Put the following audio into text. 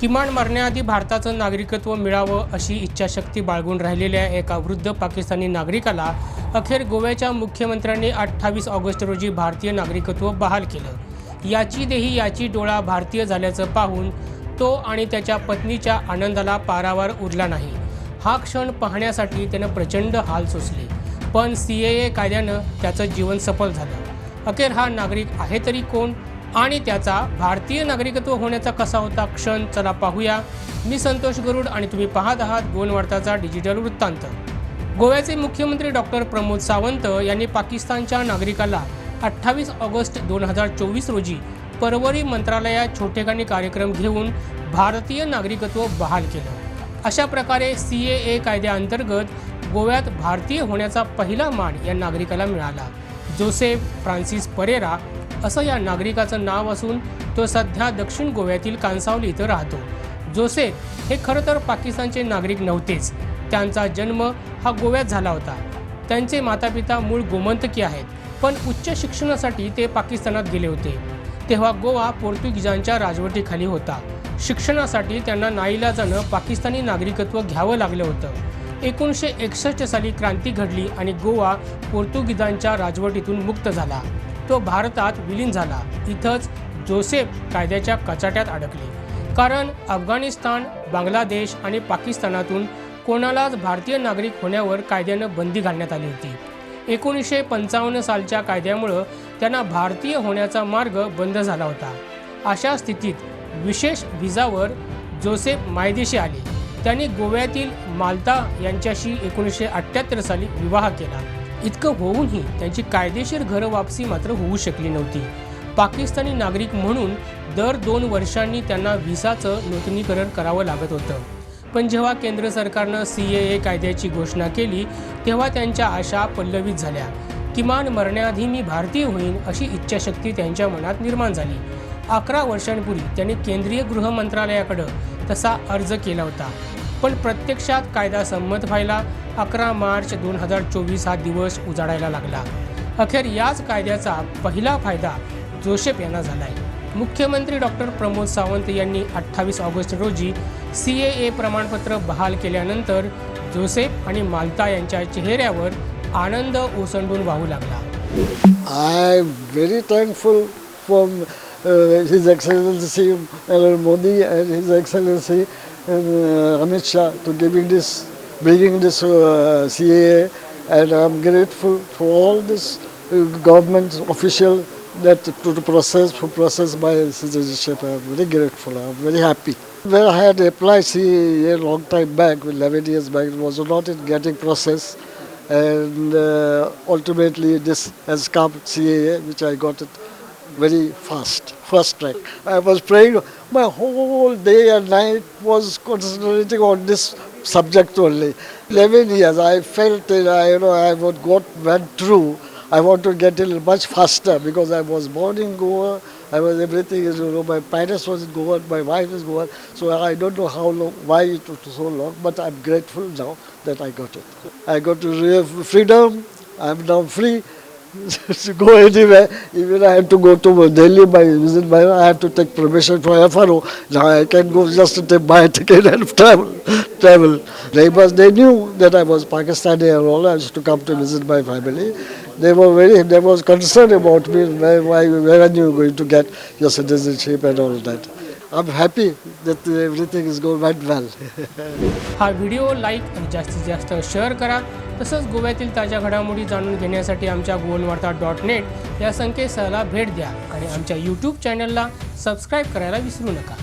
किमान मरण्याआधी भारताचं नागरिकत्व मिळावं अशी इच्छाशक्ती बाळगून राहिलेल्या एका वृद्ध पाकिस्तानी नागरिकाला अखेर गोव्याच्या मुख्यमंत्र्यांनी अठ्ठावीस ऑगस्ट रोजी भारतीय नागरिकत्व बहाल केलं. याची देही याची डोळा भारतीय झाल्याचं पाहून तो आणि त्याच्या पत्नीच्या आनंदाला पारावार उरला नाही. हा क्षण पाहण्यासाठी त्यानं प्रचंड हाल सोसले. पण सी ए ए कायद्यानं त्याचं जीवन सफल झालं. अखेर हा नागरिक आहे तरी कोण? आणि त्याचा भारतीय नागरिकत्व होण्याचा कसा होता क्षण चला पाहूया. मी संतोष गरुड आणि तुम्ही पाहत आहात गोलवार्ताचा डिजिटल वृत्तांत. गोव्याचे मुख्यमंत्री डॉक्टर प्रमोद सावंत यांनी पाकिस्तानच्या नागरिकाला अठ्ठावीस ऑगस्ट दोन हजार चोवीस रोजी परवरी मंत्रालयात छोटेखानी कार्यक्रम घेऊन भारतीय नागरिकत्व बहाल केलं. अशा प्रकारे सी ए ए कायद्याअंतर्गत गोव्यात भारतीय होण्याचा पहिला मान या नागरिकाला मिळाला. जोसेफ फ्रान्सिस परेरा असं या नागरिकाचं नाव असून तो सध्या दक्षिण गोव्यातील कांसावली इथं राहतो. जोसेफ हे खरं तर पाकिस्तानचे नागरिक नव्हतेच. त्यांचा जन्म हा गोव्यात झाला होता. त्यांचे मातापिता मूळ गोमंतकी आहेत पण उच्च शिक्षणासाठी ते पाकिस्तानात गेले होते. तेव्हा गोवा पोर्तुगीजांच्या राजवटीखाली होता. शिक्षणासाठी त्यांना नाईलाजानं पाकिस्तानी नागरिकत्व घ्यावं लागलं होतं. एकोणीसशे एकसष्ट साली क्रांती घडली आणि गोवा पोर्तुगीजांच्या राजवटीतून मुक्त झाला. तो भारतात विलीन झाला. इथंच जोसेफ कायद्याच्या कचाट्यात अडकले. कारण अफगाणिस्तान बांगलादेश आणि पाकिस्तानातून कोणालाच भारतीय नागरिक होण्यावर कायद्यानं बंदी घालण्यात आली होती. एकोणीसशे पंचावन्न सालच्या कायद्यामुळं त्यांना भारतीय होण्याचा मार्ग बंद झाला होता. अशा स्थितीत विशेष व्हिजावर जोसेफ मायदेशी आले. त्यांनी गोव्यातील मालता यांच्याशी एकोणीसशे अठ्ठ्याहत्तर साली विवाह केला. इतकं होऊनही त्यांची कायदेशीर घरं वापसी मात्र होऊ शकली नव्हती. पाकिस्तानी नागरिक म्हणून दर दोन वर्षांनी त्यांना व्हिसाचं नूतनीकरण करावं लागत होतं. पण जेव्हा केंद्र सरकारनं सी ए ए कायद्याची घोषणा केली तेव्हा त्यांच्या आशा पल्लवित झाल्या. किमान मरण्याआधी मी भारतीय होईन अशी इच्छाशक्ती त्यांच्या मनात निर्माण झाली. अकरा वर्षांपूर्वी त्यांनी केंद्रीय गृह मंत्रालयाकडं तसा अर्ज केला होता. पण प्रत्यक्षात कायदा संमत व्हायला अकरा मार्च दोन हजार चोवीस हा दिवस उजाडायला लागला. अखेर याच कायद्याचा पहिला फायदा जोसेफ यांना झालाय. मुख्यमंत्री डॉक्टर प्रमोद सावंत यांनी अठ्ठावीस ऑगस्ट रोजी सी ए ए प्रमाणपत्र बहाल केल्यानंतर जोसेफ आणि मालता यांच्या चेहऱ्यावर आनंद ओसंडून वाहू लागला. I am very thankful for his Excellency Modi and his His Uh, Amit Shah to giving this, bringing this uh, CAA, and I'm grateful for all this uh, government official that to the process to process my citizenship. I'm very grateful. I'm very happy. When I had applied CAA a long time back, 11 years back, it was not in getting process and uh, ultimately this has come CAA, which I got it very fast, first track. I was praying, my whole day and night was concentrating on this subject only. 11 years, I felt that I, you know, I would got went through. I want to get it much faster because I was born in Goa. I was everything is you know my parents was in Goa, my wife is Goa. So I don't know how long, why it took so long, but I'm grateful now that I got it. I got freedom. I'm now free go anywhere. Even I had to go to Delhi by visit by I had to take permission from FRO. Now I can go just to take my ticket and travel. Travel. Neighbors they knew that I was Pakistani and all. I used to come to visit my family. They were very they was concerned about me. Why, why when are you going to get your citizenship and all that. I'm happy that everything is going went well. हा video like आणि जास्तीत जास्त share करा तसंच गोव्यातील ताज्या घडामोडी जाणून घेण्यासाठी आमच्या गोवनवार्ता डॉट नेट या संकेतस्थळाला भेट द्या आणि आमच्या यूट्यूब चॅनलला सबस्क्राईब करायला विसरू नका.